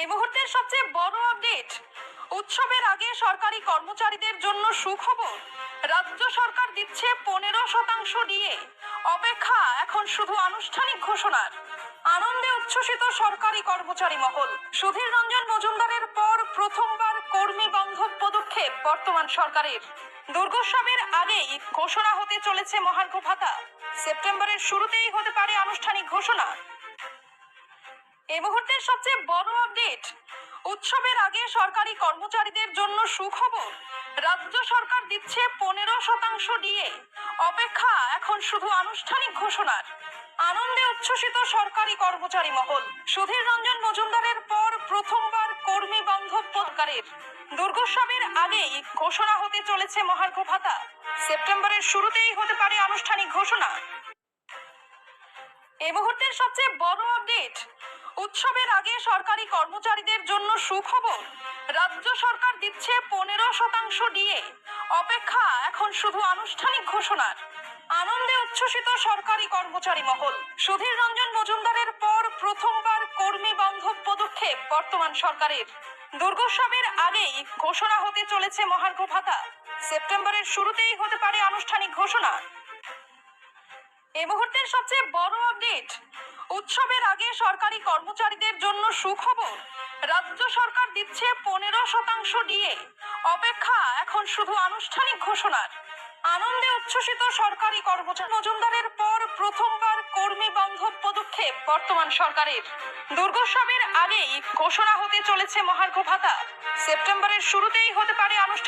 এই মুহূর্তের সবচেয়ে বড় আপডেট উৎসবের আগে সরকারি কর্মচারীদের জন্য সুখবর। রাজ্য সরকার দিচ্ছে পনেরো শতাংশ দিয়ে অপেক্ষা এখন শুধু আনুষ্ঠানিক ঘোষণার। আনন্দে উচ্ছ্বসিত সরকারি কর্মচারী মহল। সুধীর রঞ্জন মজুমদারের পর প্রথমবার কর্মী বান্ধব পদক্ষেপ বর্তমান সরকারের। দুর্গোৎসবের আগেই ঘোষণা হতে চলেছে মহার্ঘ ভাতা। সেপ্টেম্বরের শুরুতেই হতে পারে আনুষ্ঠানিক ঘোষণা। এই মুহূর্তের সবচেয়ে বড় আপডেট উৎসবের আগে সরকারি কর্মচারীদের জন্য সুখবর, রাজ্য সরকার দিচ্ছে পনেরো শতাংশ দিয়ে অপেক্ষা, এখন শুধু আনুষ্ঠানিক ঘোষণার। আনন্দে উচ্ছ্বসিত সরকারি কর্মচারী মহল। সুধীর রঞ্জন মজুমদারের পর প্রথমবার কর্মী বান্ধব সরকারের দুর্গোৎসবের আগেই ঘোষণা হতে চলেছে মহার্ঘ ভাতা। সেপ্টেম্বরের শুরুতেই হতে পারে আনুষ্ঠানিক ঘোষণা। এই মুহূর্তের সবচেয়ে বড় আপডেট উৎসবের সরকারি কর্মচারীদের জন্য সুখবর। রাজ্য সরকার দিচ্ছে পনেরো শতাংশ দিয়ে। অপেক্ষা এখন শুধু আনুষ্ঠানিক ঘোষণার। আনন্দে উচ্ছ্বসিত সরকারি কর্মচারী মহল। সুধীর রঞ্জন মজুমদারের পর প্রথমবার কর্মী বান্ধব পদক্ষেপ বর্তমান সরকারের। দুর্গোৎসবের আগেই ঘোষণা হতে চলেছে মহার্ঘ ভাতা। সেপ্টেম্বরের শুরুতেই হতে পারে আনুষ্ঠানিক ঘোষণা। এই মুহূর্তের সবচেয়ে বড় আপডেট, উৎসবের আগে সরকারি কর্মচারীদের জন্য সুখবর। রাজ্য সরকার দিচ্ছে পনেরো শতাংশ দিয়ে অপেক্ষা এখন শুধু আনুষ্ঠানিক ঘোষণার। আনন্দে উচ্ছ্বসিত সরকারি কর্মচারী মজুমদারের পর প্রথমবার কর্মী বান্ধব পদক্ষেপ বর্তমান সরকারের। দুর্গোৎসবের আগেই ঘোষণা হতে চলেছে মহার্ঘ ভাতা। সেপ্টেম্বরের শুরুতেই হতে পারে আনুষ্ঠানিক